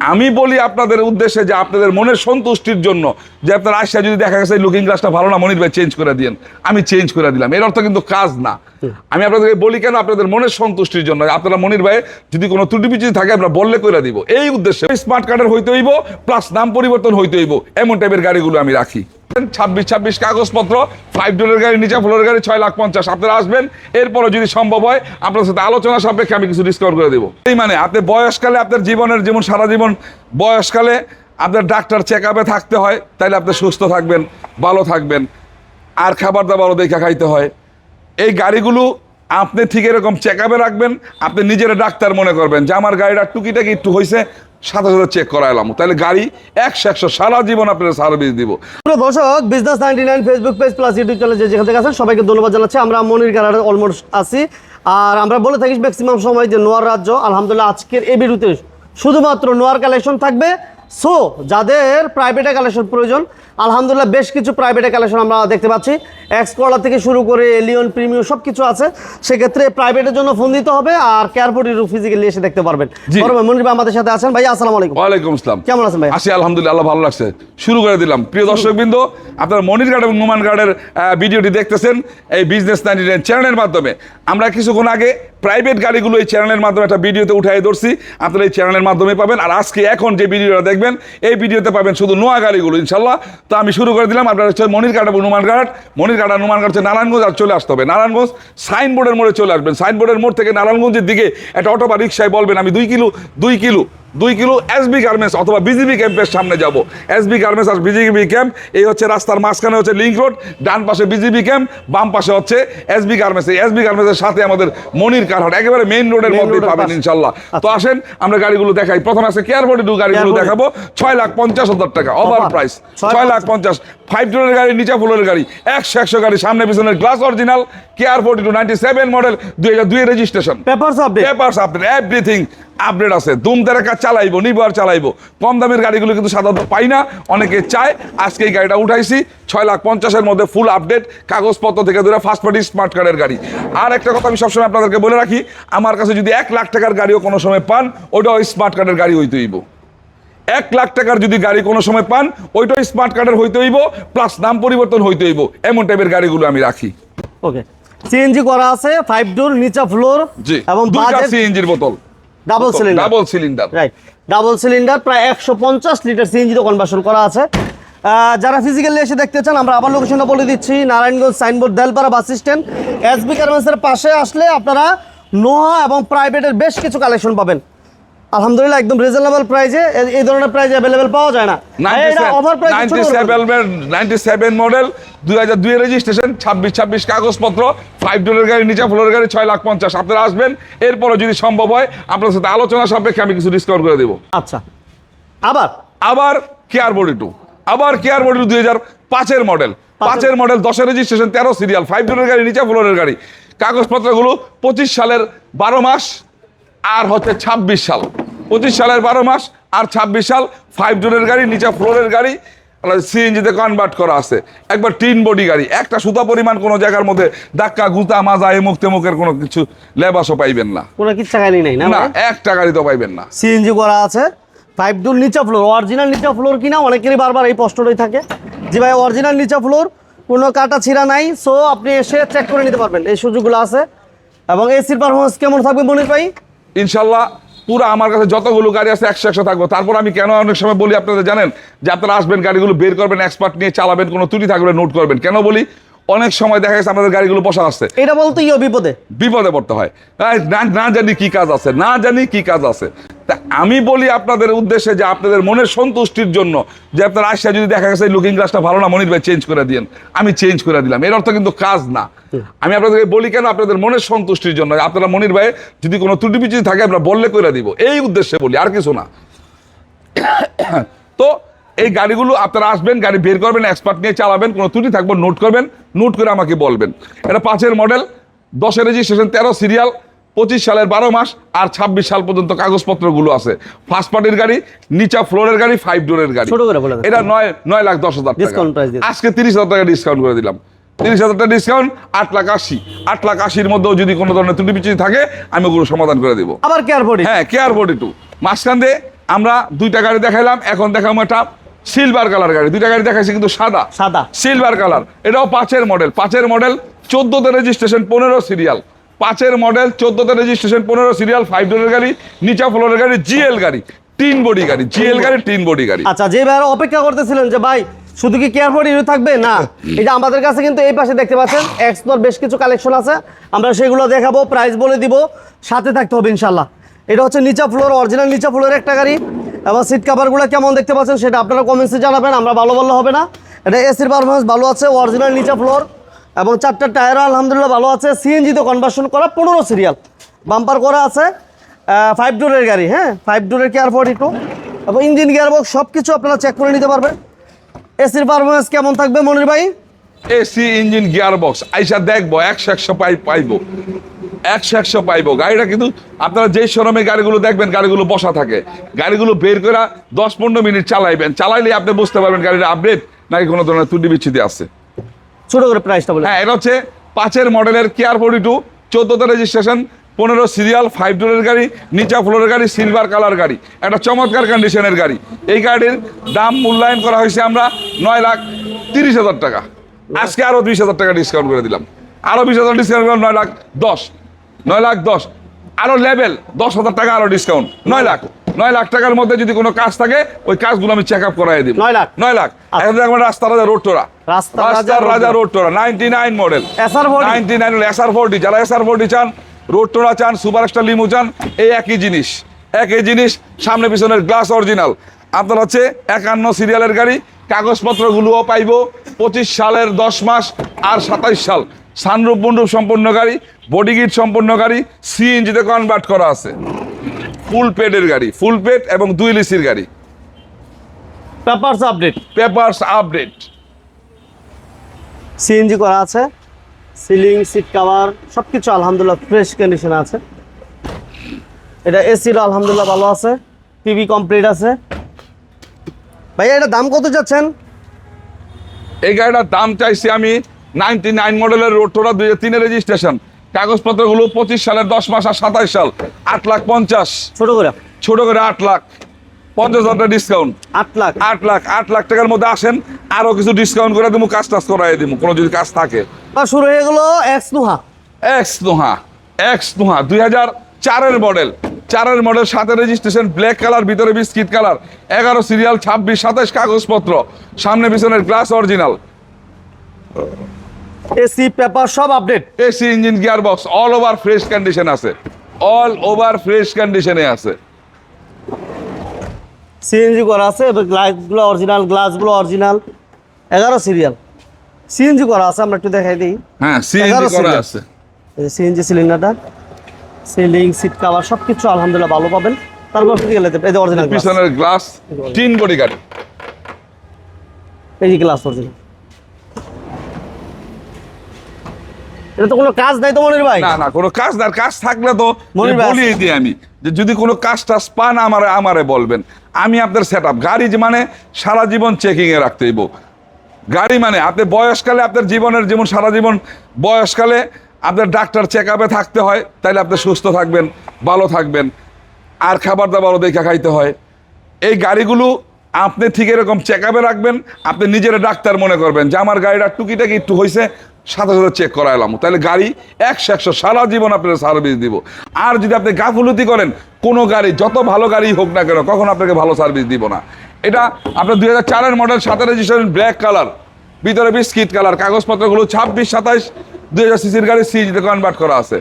আমি বলি আপনাদের উদ্দেশ্যে যে আপনাদের মনের সন্তুষ্টির জন্য যে আপনার আসিয়া যদি দেখা গেছে লুকিং গ্লাসটা ভালো না মনির ভাই চেঞ্জ করে দিয়েন। আমি চেঞ্জ করে দিলাম। এর অর্থ কিন্তু কাজ না। আমি আপনাদেরকে বলি কেন আপনাদের মনের সন্তুষ্টির জন্য? আপনারা মনির ভাই যদি কোনো ত্রুটি পিছিয়ে থাকে আমরা বললে করে দিব। এই উদ্দেশ্যে স্মার্ট কার্ডের হইতে হইব প্লাস নাম পরিবর্তন হইতে হইব। এমন টাইপের গাড়িগুলো আমি রাখি। ছাব্বিশ ছাব্বিশ কাগজপত্র ফাইভ ডোরের গাড়ি নিচা ফ্লোরের গাড়ি, ছয় লাখ পঞ্চাশ। আপনারা আসবেন এরপরে যদি সম্ভব হয়, আপনার সাথে আলোচনা সাপেক্ষে আমি কিছু ডিসকাউন্ট করে দেবো। এই মানে আপনি বয়সকালে আপনার জীবনের, যেমন সারা জীবন বয়সকালে আপনার ডাক্তার চেক আপে থাকতে হয়, তাইলে আপনি সুস্থ থাকবেন, ভালো থাকবেন, আর খাবার দাবারও দেখে খাইতে হয়। এই গাড়িগুলো আপনি ঠিক এরকম চেক আপে রাখবেন, আপনি নিজের ডাক্তার মনে করবেন যে, আমার গাড়িটা টুকিটাকি একটু হয়েছে সাথে সাথে চেক করা এলাম তাহলে গাড়ি একশো একশো সারা জীবন আপনার সার্ভিস দিব। দর্শক business ninety nine Facebook page plus YouTube channel যেখান থেকে আছেন, সবাইকে ধন্যবাদ জানাচ্ছি। আমরা মনির গাড়ার অলমোস্ট আছি। আর আমরা বলে থাকি ম্যাক্সিমাম সময় যে নোয়ার রাজ্য, আলহামদুলিল্লাহ আজকের এ বিরুদ্ধে শুধুমাত্র নোয়ার কালেকশন থাকবে। সো যাদের প্রাইভেটে কালেকশন প্রয়োজন আলহামদুলিল্লাহ বেশ কিছু প্রাইভেটে কালেকশন আমরা দেখতে পাচ্ছি। এক্স কলার থেকে শুরু করে এলিয়ন প্রিমিয়াম সব কিছু আছে। সেক্ষেত্রে প্রাইভেটের জন্য ফোন দিতে হবে আর কেয়ারপোর্টের ফিজিক্যালি এসে দেখতে পারবেন। মনির ভাই আমাদের সাথে আছেন। ভাই আসসালামু আলাইকুম। ওয়ালাইকুম আসসালাম। কেমন আছেন ভাই আসি আলহামদুলিল্লাহ আল্লাহ ভালো লাগছে। শুরু করে দিলাম। প্রিয় দর্শকবৃন্দ আপনার মনির গার্ড এবং নুমান গার্ডের ভিডিওটি দেখতেছেন। এই বিজনেস নাইনটি নাইন চ্যানেলের মাধ্যমে। আমরা কিছুক্ষণ আগে প্রাইভেট গাড়িগুলো এই চ্যানেলের মাধ্যমে একটা ভিডিওতে উঠাই ধরছি। আপনারা এই চ্যানেলের মাধ্যমে পাবেন। আর আজকে এখন যে ভিডিওটা দেখবেন, এই ভিডিওতে পাবেন শুধু নোয়া গাড়িগুলো ইনশাল্লাহ তো আমি শুরু করে দিলাম। আপনারা হচ্ছে মনির গার্ড এবং নুমান মনিরঘাট আর নুমান গার্ড হচ্ছে নারায়ণগঞ্জ আর চলে আসতে হবে। নারায়ণগঞ্জ সাইনবোর্ডের মোড়ে চলে আসবেন। সাইনবোর্ডের মোড় থেকে নারায়ণগঞ্জের দিকে একটা অটো বা রিক্সায় বলবেন, আমি দুই কিলো দুই কিলো দুই কিলো এসবি গার্মেন্টস অথবা বিজিবি ক্যাম্পের সামনে যাব। এসবি গার্মেন্টস আর বিজিবি ক্যাম্প এই হচ্ছে রাস্তার মাঝখানে হচ্ছে লিঙ্ক রোড ডান পাশে বিজিবি ক্যাম্প বাম পাশে হচ্ছে এসবি গার্মেন্টস এই এসবি গার্মেন্টসের সাথে আমাদের মনির কারহাট একেবারে মেইন রোডের মধ্যে পাবেন ইনশাল্লাহ। তো আসেন আমরা গাড়িগুলো দেখাই। প্রথমে আছে কেয়ার বডি টু গাড়িগুলো দেখাবো। ছয় লাখ পঞ্চাশ হাজার টাকা ওভার প্রাইস ছয় লাখ পঞ্চাশ। ফাইভ ডোরের গাড়ি নিচে ফুলের গাড়ি। একশো একশো গাড়ি সামনে পিছনের glass original care forty two ninety seven model দুই হাজার দুই registration papers update papers update everything update আছে। দুম তেরাকা চালাইবো নিবার চালাইবো। কম দামের গাড়িগুলো কিন্তু সাধারণত পাই না অনেকে চায়। আজকে এই গাড়িটা উঠাইছি ছয় লাখ পঞ্চাশের মধ্যে ফুল আপডেট কাগজপত্র থেকে ধরে ফার্স্ট পার্টি স্মার্ট কার্ডের গাড়ি। আর একটা কথা আমি সবসময় আপনাদেরকে বলে রাখি আমার কাছে যদি এক লাখ টাকার গাড়িও কোনো সময় পান ওটা ওই স্মার্ট কার্ডের গাড়ি হইতে হইব। এক লাখ টাকার যদি গাড়ি কোনো সময় পান ওইটাও স্মার্ট কার্ডের হইতে হইব প্লাস নাম পরিবর্তন হইতে হইব। এমন টাইপের গাড়িগুলো আমি রাখি। ওকে সিএনজি করা আছে ফাইভ ডোর নিচা ফ্লোর জি। এবং দুইটা সিএনজির বোতল। Double cylinder double cylinder right double cylinder প্রায় একশো পঞ্চাশ লিটার সিএনজিতে কনভার্সন করা আছে। যারা ফিজিক্যালি এসে দেখতে চান আমরা আবার লোকেশনটা বলে দিচ্ছি। Narayanganj signboard Delpara bus stand SB গার্মেন্টসের পাশে আসলে আপনারা নোহা এবং প্রাইভেটের বেশ কিছু কালেকশন পাবেন। আলহামদুলিল্লাহ একদম রিজনেবল প্রাইসে এই ধরনের প্রাইস অ্যাভেলেবেল পাওয়া যায় না। Offer price ninety seven model দুই হাজার দুই রেজিস্ট্রেশন ছাব্বিশ ছাব্বিশ কাগজপত্র ফাইভ ডোরের গাড়ি নিচা ফ্লোরের গাড়ি ছয় লাখ পঞ্চাশ। আপনারা আসবেন এরপরে যদি সম্ভব হয় আপনার সাথে আলোচনা সাপেক্ষে আমি কিছু ডিসকাউন্ট করে দেবো। আচ্ছা আবার? আবার কেয়ার বডি টু আবার কেয়ার বডি টু দুই হাজার পাঁচের মডেল পাঁচের। মডেল দশের রেজিস্ট্রেশন তেরো সিরিয়াল ফাইভ ডোরের গাড়ি নিচে ফ্লোরের গাড়ি। কাগজপত্রগুলো পঁচিশ সালের বারো মাস আর হচ্ছে ছাব্বিশ সাল। পঁচিশ সালের বারো মাস আর ছাব্বিশ সাল ফাইভ ডোরের গাড়ি নিচা ফ্লোরের গাড়ি সিএনজিতে কনভার্ট করা আছে। একবার টিন বডি গাড়ি একটা সুতা পরিমাণ কোনো জায়গার মধ্যে ধাক্কা গুতা মাজা এমুক তেমুকের কোনো কিছু লেবাসও পাইবেন না। কোনো কিছু গাড়ি নেই না না একটা গাড়ি তো পাইবেন না। সিএনজি করা আছে। ফাইভ ডোর নিচা ফ্লোর অরিজিনাল নিচা ফ্লোর কিনা অনেকেরই বারবার এই প্রশ্নটাই থাকে। জি ভাই অরিজিনাল নিচা ফ্লোর কোনো কাটা ছিঁড়া নাই সো আপনি এসে চেক করে নিতে পারবেন। এই সুযোগগুলো আছে। এবং এসির পারফরমেন্স কেমন থাকবে মনির ভাই? ইনশাল্লাহ পুরো আমার কাছে যতগুলো গাড়ি আছে একশো একশো থাকব। তারপর আমি কেন অনেক সময় বলি আপনাদের জানেন? যে আপনারা আসবেন, গাড়িগুলো বের করবেন এক্সপার্ট নিয়ে চালাবেন, কোনো তুলি থাকবে নোট করবেন। কেন বলি? অনেক সময় দেখা গেছে আমাদের গাড়িগুলো বসা আসছে এটা বলতে ইয়ে বিপদে। বিপদে পড়তে হয়। না না জানি কি কাজ আছে না জানি কি কাজ আছে। তা আমি বলি আপনাদের উদ্দেশ্যে যে আপনাদের মনের সন্তুষ্টির জন্য যে আপনার আসা যদি দেখা গেছে লুকিং গ্লাসটা ভালো না মনির ভাই চেঞ্জ করে দিন আমি চেঞ্জ করে দিলাম। এর অর্থ কিন্তু কাজ না। আমি আপনাদেরকে বলি কেন আপনাদের মনের সন্তুষ্টির জন্য? আপনারা মনির ভাই যদি কোনো ত্রুটি বিচ্যুতি থাকে আমরা বললে করে দিব। এই উদ্দেশ্যে বলি আর কিছু না। তো এই গাড়িগুলো আপনারা আসবেন গাড়ি বের করবেন এক্সপার্ট নিয়ে চালাবেন কোনো ত্রুটি থাকবে নোট করবেন নোট করে আমাকে বলবেন। এটা পাঁচের মডেল দশের রেজিস্ট্রেশন তেরো সিরিয়াল পঁচিশ সালের বারো মাস আর ছাব্বিশ সাল পর্যন্ত কাগজপত্রগুলো আছে। ফার্স্ট পার্টির গাড়ি নিচা ফ্লোরের গাড়ি ফাইভ ডোরের গাড়ি। এটা নয় নয় লাখ দশ হাজার। আজকে তিরিশ হাজার টাকা ডিসকাউন্ট করে দিলাম। তিরিশ হাজার টাকা ডিসকাউন্ট আট লাখ আশি। আট লাখ আশির মধ্যেও যদি কোনো ধরনের ত্রুটি বিচ্যুতি থাকে আমি ওগুলো সমাধান করে দেবো। আবার কেয়ার বডি হ্যাঁ কেয়ার বডি টু মাঝখান দিয়ে আমরা দুইটা গাড়ি দেখাইলাম এখন দেখাবো একটা সিলভার কালার গাড়ি। দুইটা গাড়ি দেখাইছি কিন্তু সাদা। সাদা। সিলভার কালার এটাও পাঁচের মডেল পাঁচের মডেল চোদ্দতে রেজিস্ট্রেশন পনেরো সিরিয়াল পাঁচের মডেল চোদ্দতে রেজিস্ট্রেশন পনেরো সিরিয়াল ফাইভ ডোরের গাড়ি নিচা ফ্লোরের গাড়ি জিএল গাড়ি। তিন বডি গাড়ি জিএল গাড়ি তিন বডি গাড়ি। আচ্ছা যে ভাইয়ারা অপেক্ষা করতেছিলেন যে ভাই শুধু কি কেয়ার ফর ইউ থাকবে? না। এই যে আমাদের কাছে কিন্তু এই পাশে দেখতে পাচ্ছেন এক্সপ্লোর বেশ কিছু কালেকশন আছে। আমরা সেগুলো দেখাবো প্রাইস বলে দিব সাথে থাকতে হবে ইনশাল্লাহ এটা হচ্ছে নিচা ফ্লোর অরিজিনাল নিচা ফ্লোরের একটা গাড়ি। এবং সিট কাভারগুলো কেমন দেখতে পাচ্ছেন সেটা আপনারা কমেন্টসে জানাবেন, আমরা ভালো ভালো হবে না। এটা এসির পারফরমেন্স ভালো আছে অরিজিনাল নিচে ফ্লোর এবং চারটা টায়ার আলহামদুলিল্লাহ ভালো আছে সিএনজিতে কনভার্সন করা পনেরো সিরিয়াল বাম্পার করা আছে ফাইভ ডোরের গাড়ি হ্যাঁ? ফাইভ ডোরের কেয়ার ফোর্টি টু এবং ইঞ্জিন গিয়ার বক্স সব কিছু আপনারা চেক করে নিতে পারবেন। এসির পারফরমেন্স কেমন থাকবে মনির ভাই? এসি ইঞ্জিন গিয়ার বক্স আইসা দেখব, একশো একশো পাই পাইবো। একশো একশো পাইবো। গাড়িটা কিন্তু আপনারা যেই শোরুমে গাড়িগুলো দেখবেন গাড়িগুলো বসা থাকে। গাড়িগুলো বের করে দশ পনেরো মিনিট চালাইবেন। চালাইলে আপনি বুঝতে পারবেন গাড়িটা আপডেট নাকি কোনো ধরনের ত্রুটি বিচ্ছুতি আছে। ছোট করে প্রাইসটা বলে। হ্যাঁ এটা হচ্ছে পাঁচের মডেলের কেয়ার ফোর্টি টু চোদ্দোতে রেজিস্ট্রেশন পনেরো সিরিয়াল ফাইভ ডোরের গাড়ি নিচা ফ্লোরের গাড়ি সিলভার কালার গাড়ি। একটা চমৎকার কন্ডিশনের গাড়ি। এই গাড়ির দাম মূল্যায়ন করা হয়েছে আমরা নয় লাখ তিরিশ হাজার টাকা। আজকে আরও বিশ হাজার টাকা ডিসকাউন্ট করে দিলাম। আরও বিশ হাজার ডিসকাউন্ট করে নয় লাখ দশ। নয় লাখ দশ। আরও লেভেল দশ হাজার টাকা আরও ডিসকাউন্ট নয় লাখ। নয় লাখ টাকার মধ্যে যদি কোনো কাজ থাকে ওই কাজগুলো আমি চেক আপ করাই দিব। নয় লাখ? নয় লাখ। এখন দেখবেন রাস্তা রাজা রোড টোরা রাস্তা রাজা রাস্তার রোড রাজা টোরা। Road টোরা ninety nine model ninety nine SR forty যারা এসআর ফোরটি চান রোড টোরা চান সুপার স্টার লিমু চান এই একই জিনিস। একই জিনিস সামনে পিছনের গ্লাস অরিজিনাল আপনার হচ্ছে একান্ন সিরিয়ালের গাড়ি কাগজপত্রগুলোও পাইব পঁচিশ সালের দশ মাস আর সাতাইশ সাল। সানরূপ মন্ডুপ সম্পন্ন গাড়ি বডি কিট সম্পন্ন গাড়ি সিএনজিতে কনভার্ট করা আছে। ফুল পেডের গাড়ি ফুল পেড এবং দুই লিসির গাড়ি। Papers update papers update CNG করা আছে সিলিং সিট কভার সব কিছু আলহামদুলিল্লাহ ফ্রেশ কন্ডিশন আছে। এটা এসিরও আলহামদুলিল্লাহ ভালো আছে টিভি কমপ্লিট আছে। ভাইয়া এটা দাম কত যাচ্ছেন এই গাড়িটার দাম চাইছি আমি নাইনটি নাইন মডেলের রোড টোরা দুই হাজার তিনের রেজিস্ট্রেশন কাগজপত্রগুলো পঁচিশ সালের দশ মাস আর সাতাইশ সাল। আট লাখ পঞ্চাশ। ছোট করে? ছোট করে আট লাখ। পঞ্চাশ হাজার টাকা ডিসকাউন্ট আট লাখ? আট লাখ আট লাখ টাকার মধ্যে আসেন আরও কিছু ডিসকাউন্ট করে দিব কাজ টাজ করাই দিব কোনো যদি কাজ থাকে। শুরু হয়ে গেলো X Noah X Noah X Noah দুই হাজার চারের মডেল চারের মডেল সাথে রেজিস্ট্রেশন ব্ল্যাক কালার ভিতরে বিস্কিট কালার এগারো সিরিয়াল ছাব্বিশ সাতাশ কাগজপত্র। সামনে পিছনের গ্লাস অরিজিনাল এসি পেপার সব update. AC engine gear box all over fresh condition আছে। অল ওভার ফ্রেশ কন্ডিশনে আছে। সিএনজি করা আছে গ্লাসগুলো অরিজিনাল গ্লাসগুলো অরিজিনাল এগারো সিরিয়াল সিএনজি করা আছে আমরা একটু দেখাই দিই। হ্যাঁ সিএনজি করা। আছে। সিএনজি সিলিন্ডারটা সিলিং সিট কাভার সব কিছু আলহামদুলিল্লাহ ভালো পাবেন। তারপর কি গেলে এই যে অরিজিনাল গ্লাস পিছনের গ্লাস তিন বডি গাড়ি। এই যে গ্লাস অরিজিনাল এটা তো কোনো কাজ নাই তো মনির ভাই? না না কোনো কাজ না কাজ থাকলে তো বলিয়ে দিই আমি যে যদি কোনো কাজ টাজ পান আমারে আমারে বলবেন। আমি আপনার সেট আপ গাড়ি মানে সারা জীবন চেকিং এ রাখতে হইব। গাড়ি মানে আপনি বয়সকালে আপনার জীবনের যেমন সারা জীবন বয়সকালে আপনার ডাক্তার চেক আপে থাকতে হয় তাইলে আপনি সুস্থ থাকবেন ভালো থাকবেন আর খাবার দাবারও দেখা খাইতে হয়। এই গাড়িগুলো আপনি ঠিক এরকম চেক আপে রাখবেন আপনি নিজের ডাক্তার মনে করবেন যে আমার গাড়িটা টুকিটাকি একটু হয়েছে সাথে সাথে চেক করাইলাম তাহলে গাড়ি একশো একশো সারা জীবন আপনার সার্ভিস দিব। আর যদি আপনি গাফুলতি করেন কোনো গাড়ি যত ভালো গাড়ি হোক না কেন কখন আপনাকে ভালো সার্ভিস দিব না। এটা আপনার দুই হাজার চারের মডেল সাথে রেজিস্ট্রেশন ব্ল্যাক কালার ভিতরে বিস্কিট কালার কাগজপত্রগুলো ছাব্বিশ সাতাইশ দুই হাজার সিসির গাড়ি সিজিতে কনভার্ট করা আছে।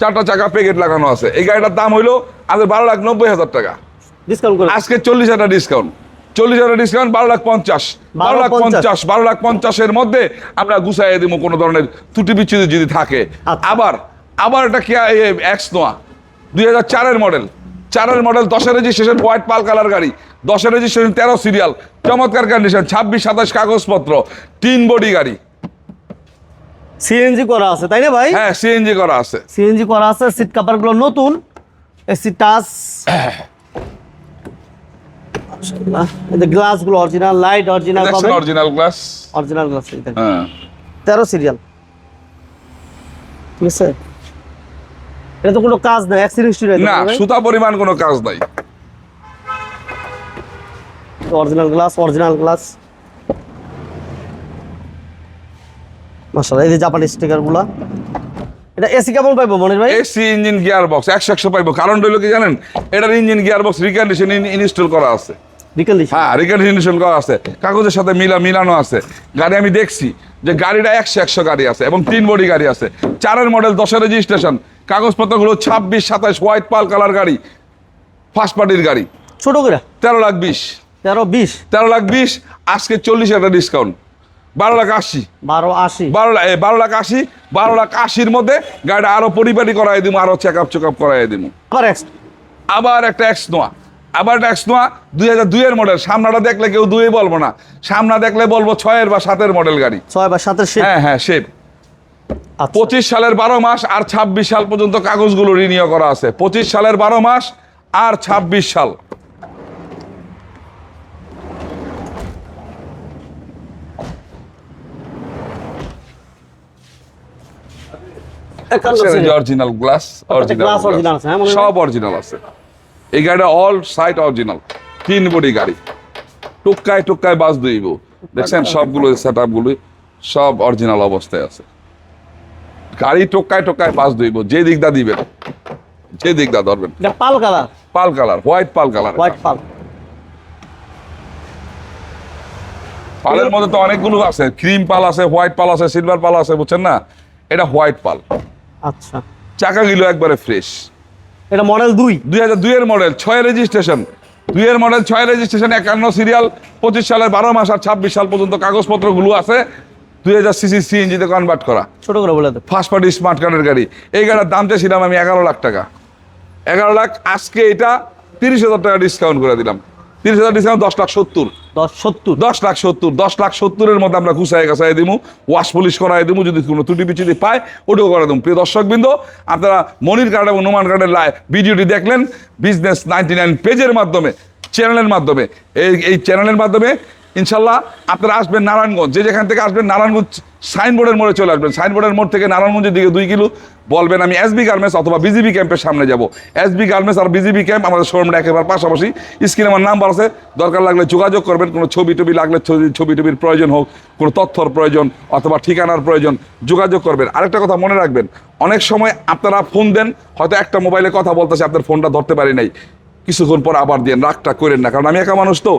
চারটা চাকা প্যাকেট লাগানো আছে। এই গাড়িটার দাম হইল আমাদের বারো লাখ নব্বই হাজার টাকা। ডিসকাউন্ট আজকে চল্লিশ হাজার ডিসকাউন্ট চল্লিশ হাজার ডিসকাউন্ট বারো লাখ পঞ্চাশ। বারো লাখ পঞ্চাশ। বারো লাখ পঞ্চাশের মধ্যে আমরা গুছাইয়ে দিব কোনো ধরনের ত্রুটি বিচ্ছুতি যদি থাকে। আচ্ছা। আবার আবার এটা কি এক্স নোয়া। দুই হাজার চারের মডেল চারের মডেল দশের রেজিস্ট্রেশন হোয়াইট পাল কালার গাড়ি। দশের রেজিস্ট্রেশন তেরো সিরিয়াল চমৎকার কন্ডিশন ছাব্বিশ সাতাশ কাগজপত্র তিন বডি গাড়ি। সিএনজি করা আছে তাই না ভাই? হ্যাঁ সিএনজি করা আছে। সিএনজি করা আছে সিট কাভারগুলো নতুন। এসি টাচ গ্লাসগুলো অরিজিনাল লাইট অরিজিনাল পাবেন? অরিজিনাল গ্লাস অরিজিনাল গ্লাস হ্যাঁ। তেরো সিরিয়াল ঠিক আছে? এটা তো কোনো কাজ নাই অ্যাক্সিডেন্ট হিস্ট্রি না সুতা পরিমাণ কোনো কাজ নাই। অরিজিনাল গ্লাস অরিজিনাল গ্লাস মাশাআল্লাহ এই যে জাপানি স্টিকারগুলা। এটা এসি কেমন পাইবো মনির ভাই? এসি ইঞ্জিন গিয়ার বক্স একশো একশো পাইবো। কারণ হলো কি জানেন? এটার engine gear box recondition install করা আছে। হ্যাঁ রিকন্ডিশন করা আছে। কাগজের সাথে মিলা মিলানো আছে। গাড়ি আমি দেখছি যে গাড়িটা একশো একশো গাড়ি আছে এবং তিন বডি গাড়ি আছে। চারের মডেল দশের রেজিস্ট্রেশন কাগজপত্রগুলো ছাব্বিশ সাতাশ হোয়াইট পাল কালার গাড়ি। ফার্স্ট পার্টির গাড়ি। ছোট করে? তেরো লাখ বিশ। তেরো বিশ? তেরো লাখ বিশ আজকে চল্লিশ একটা ডিসকাউন্ট বারো লাখ আশি। বারো আশি। বারো লাখ বারো লাখ আশি বারো লাখ আশির মধ্যে গাড়িটা আরও পরিপাটি করাই দিব আরও চেক আপ চেক আপ করাই দিব আবার একটা এক্স নোয়া। আবার একটা নোয়া দুই হাজার দুইয়ের মডেল সামনাটা দেখলে কেউ দুই বলব না। সামনা দেখলে বলব ছয়ের বা সাতের মডেল গাড়ি। ছয় বা সাতের হ্যাঁ হ্যাঁ শেপ আচ্ছা। পঁচিশ সালের বারো মাস আর ছাব্বিশ সাল পর্যন্ত কাগজগুলো রিনিউ করা আছে। পঁচিশ সালের বারো মাস আর ছাব্বিশ সাল। অরিজিনাল গ্লাস হয়? সব অরিজিনাল আছে। এই গাড়িটা অল সাইট অরিজিনাল তিন বডি গাড়ি। টুক্কায় টুক্কায় বাস দইব দেখছেন? সবগুলো সেটগুলো সব অরিজিনাল অবস্থায় আছে। গাড়ি টোকায় টোকায় বাস দইব যে দিকটা দিবেন। যে দিকটা ধরবেন। Pearl colour. Pearl colour white pearl colour white pearl. পালের মধ্যে তো অনেকগুলো আছে। ক্রিম পাল আছে হোয়াইট পাল আছে সিলভার পাল আছে বুঝছেন না? এটা হোয়াইট পাল। আচ্ছা। চাকা গিলো একবারে ফ্রেশ এটা মডেল দুই। দুই হাজার দুইয়ের মডেল ছয় রেজিস্ট্রেশন দুইয়ের মডেল ছয় রেজিস্ট্রেশন একান্ন সিরিয়াল পঁচিশ সালের বারো মাস আর ছাব্বিশ সাল পর্যন্ত কাগজপত্রগুলো আছে। দুই হাজার সিসি সিএনজিতে কনভার্ট করা। ছোট করে বলে ফার্স্ট পার্টি স্মার্ট কার্ডের গাড়ি। এই গাড়ির দাম চেয়েছিলাম আমি এগারো লাখ টাকা। এগারো লাখ আজকে এটা তিরিশ হাজার টাকা ডিসকাউন্ট করে দিলাম। তিরিশ হাজার ডিসকাউন্ট দশ লাখ সত্তর। দশ লাখ সত্তর, দশ লাখ সত্তরের মধ্যে আমরা ঘুষায় গাছায় দিমু ওয়াশ পলিশ করাই দিমু যদি কোনো ত্রুটি পিছুটি পায়, ওটাও করে দেবো। প্রিয় দর্শকবৃন্দ, আপনারা মনির কার্ড এবং নোমান কার্ডের ভিডিওটি দেখলেন বিজনেস নাইনটি নাইন পেজের মাধ্যমে চ্যানেলের মাধ্যমে। এই এই চ্যানেলের মাধ্যমে ইনশাল্লাহ আপনারা আসবেন নারায়ণগঞ্জ, যে যেখান থেকে আসবেন নারায়ণগঞ্জ সাইনবোর্ডের মোড়ে চলে আসবেন। সাইনবোর্ডের মোড় থেকে নারায়ণগঞ্জের দিকে দুই কিলো। বলবেন আমি এসবি গার্মেন্টস অথবা বিজিবি ক্যাম্পের সামনে যাব। এসবি গার্মেন্টস আর বিজিবি ক্যাম্প আমাদের শোরুমটা একেবারে পাশাপাশি। স্ক্রিনে আমার নাম্বার আছে, দরকার লাগলে যোগাযোগ করবেন। কোনো ছবি টবি লাগলে ছবি টবির প্রয়োজন হোক, কোনো তথ্যর প্রয়োজন অথবা ঠিকানার প্রয়োজন, যোগাযোগ করবেন। আরেকটা কথা মনে রাখবেন, অনেক সময় আপনারা ফোন দেন, হয়তো একটা মোবাইলে কথা বলতেছে, আপনার ফোনটা ধরতে পারি নাই। কিছুক্ষণ পর আবার দিয়ে রাগটা করেন না। কারণ আমি একা মানুষ তো,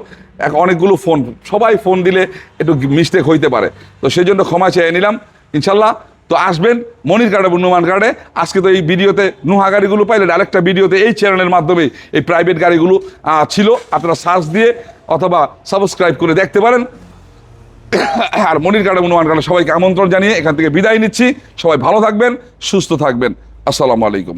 এক অনেকগুলো ফোন, সবাই ফোন দিলে একটু মিস্টেক হইতে পারে। তো সেই জন্য ক্ষমা চেয়ে নিলাম, ইনশাল্লাহ। তো আসবেন মনির কার্ডে নুমান কার্ডে। আজকে তো এই ভিডিওতে নুহা গাড়িগুলো পাইলেন। আরেকটা ভিডিওতে এই চ্যানেলের মাধ্যমে এই প্রাইভেট গাড়িগুলো ছিল। আপনারা সার্চ দিয়ে অথবা সাবস্ক্রাইব করে দেখতে পারেন। আর মনির কার্ডে নুমান কার্ডে সবাইকে আমন্ত্রণ জানিয়ে এখান থেকে বিদায় নিচ্ছি। সবাই ভালো থাকবেন, সুস্থ থাকবেন। আসসালামু আলাইকুম।